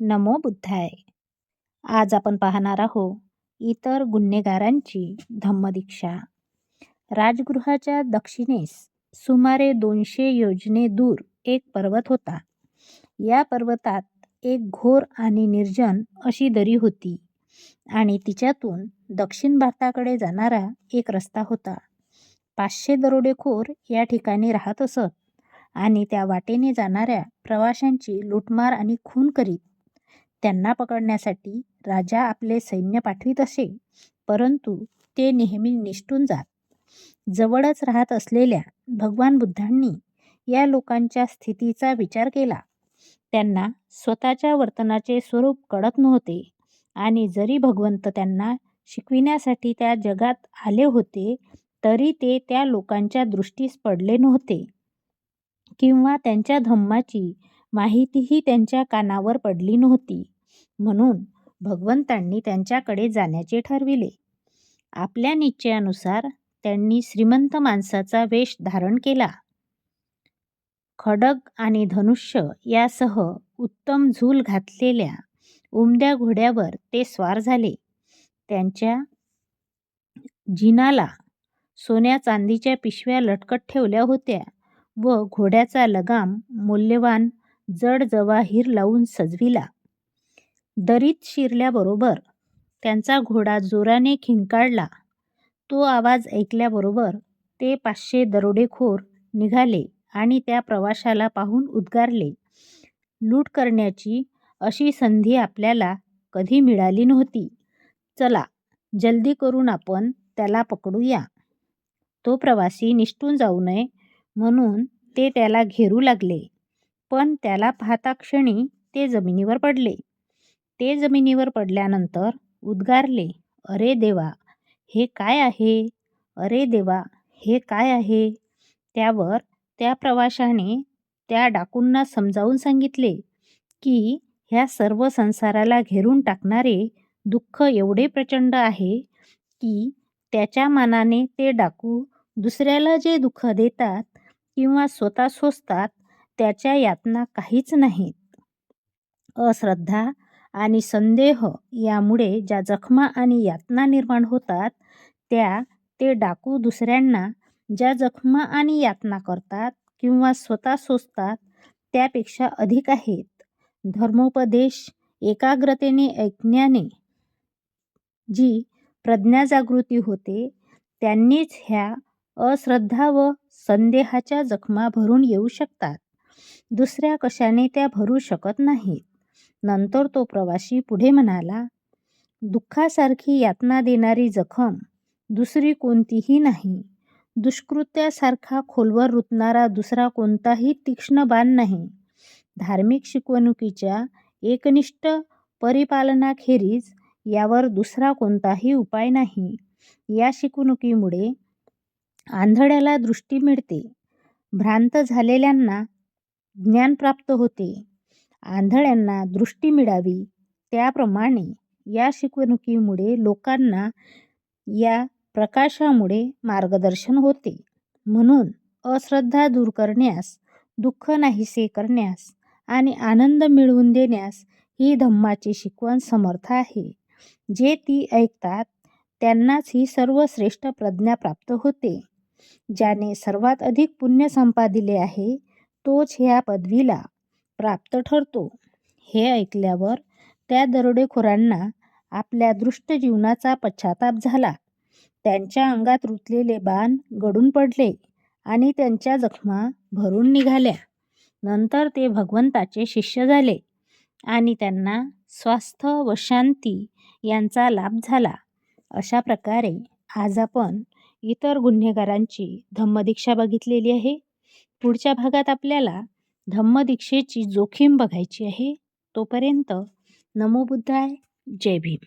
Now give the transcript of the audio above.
नमो बुद्धाय. आज आपण पाहणार आहोत इतर गुन्हेगारांची धम्मदीक्षा. राजगृहाच्या दक्षिणेस सुमारे दोनशे योजने दूर एक पर्वत होता. या पर्वतात एक घोर आणि निर्जन अशी दरी होती आणि तिच्यातून दक्षिण भारताकडे जाणारा एक रस्ता होता. पाचशे दरोडेखोर या ठिकाणी राहत असत आणि त्या वाटेने जाणाऱ्या प्रवाशांची लूटमार आणि खून करीत त्यांना पकडण्यासाठी राजा आपले सैन्य पाठवीत असे परंतु ते नेहमी निष्ठून जात. जवळच राहत असलेल्या भगवान बुद्धांनी या लोकांच्या स्थितीचा विचार केला. त्यांना स्वतःच्या वर्तनाचे स्वरूप कळत नव्हते आणि जरी भगवंत त्यांना शिकविण्यासाठी त्या जगात आले होते तरी ते त्या लोकांच्या दृष्टीस पडले नव्हते किंवा त्यांच्या धम्माची माहितीही त्यांच्या कानावर पडली नव्हती. म्हणून भगवंतांनी त्यांच्याकडे जाण्याचे ठरविले. आपल्या निश्चयानुसार त्यांनी श्रीमंत माणसाचा वेश धारण केला. खडग आणि धनुष्य यासह उत्तम झूल घातलेल्या उमद्या घोड्यावर ते स्वार झाले. त्यांच्या जिनाला सोन्या चांदीच्या पिशव्या लटकत ठेवल्या होत्या व घोड्याचा लगाम मौल्यवान जड जवाहीर लावून सजविला. दरीत शिरल्याबरोबर त्यांचा घोडा जोराने खिंकाळला. तो आवाज ऐकल्याबरोबर ते पाचशे दरोडेखोर निघाले आणि त्या प्रवाशाला पाहून उद्गारले लूट करण्याची अशी संधी आपल्याला कधी मिळाली नव्हती. चला जल्दी करून आपण त्याला पकडूया. तो प्रवासी निष्ठून जाऊ नये म्हणून ते त्याला घेरू लागले. पण त्याला पाहता क्षणी ते जमिनीवर पडले. ते जमिनीवर पडल्यानंतर उद्गारले अरे देवा हे काय आहे? अरे देवा हे काय आहे? त्यावर त्या प्रवाशाने त्या डाकूंना समजावून सांगितले की ह्या सर्व संसाराला घेरून टाकणारे दुःख एवढे प्रचंड आहे की त्याच्या मानाने ते डाकू दुसऱ्याला जे दुःख देतात किंवा स्वतः सोसतात त्याच्या यातना काहीच नाहीत. अश्रद्धा आणि संदेह यामुळे ज्या जखमा आणि यातना निर्माण होतात त्या ते डाकू दुसऱ्यांना ज्या जखमा आणि यातना करतात किंवा स्वतः सोसतात त्यापेक्षा अधिक आहेत. धर्मोपदेश एकाग्रतेने ऐकण्याने जी प्रज्ञाजागृती होते त्यांनीच ह्या अश्रद्धा व संदेहाच्या जखमा भरून येऊ शकतात. दुसऱ्या कशाने त्या भरू शकत नाहीत. नंतर तो प्रवासी पुढे म्हणाला दुःखासारखी यातना देणारी जखम दुसरी कोणतीही नाही. दुष्कृत्यासारखा खोलवर रुतणारा दुसरा कोणताही तीक्ष्ण बाण नाही. धार्मिक शिकवणुकीच्या एकनिष्ठ परिपालनाखेरीज यावर दुसरा कोणताही उपाय नाही. या शिकवणुकीमुळे आंधळ्याला दृष्टी मिळते. भ्रांत झालेल्यांना ज्ञान प्राप्त होते. आंधळ्यांना दृष्टी मिळावी. त्याप्रमाणे या शिकवणुकीमुळे लोकांना या प्रकाशामुळे मार्गदर्शन होते. म्हणून अश्रद्धा दूर करण्यास दुःख नाहीसे करण्यास आणि आनंद मिळवून देण्यास ही धम्माची शिकवण समर्थ आहे. जे ती ऐकतात त्यांनाच ही सर्वश्रेष्ठ प्रज्ञा प्राप्त होते. ज्याने सर्वात अधिक पुण्य संपादिले आहे तोच ह्या पदवीला प्राप्त ठरतो. हे ऐकल्यावर त्या दरोडेखोरांना आपल्या दृष्ट जीवनाचा पश्चाताप झाला. त्यांच्या अंगात रुतलेले बाण गळून पडले आणि त्यांच्या जखमा भरून निघाल्या. नंतर ते भगवंताचे शिष्य झाले आणि त्यांना स्वास्थ्य व शांती यांचा लाभ झाला. अशा प्रकारे आज आपण इतर गुन्हेगारांची धम्मदीक्षा बघितलेली आहे. पुढच्या भागात आपल्याला धम्मदीक्षेची जोखीम बघायची आहे तोपर्यंत नमो बुद्धाय जय भीम.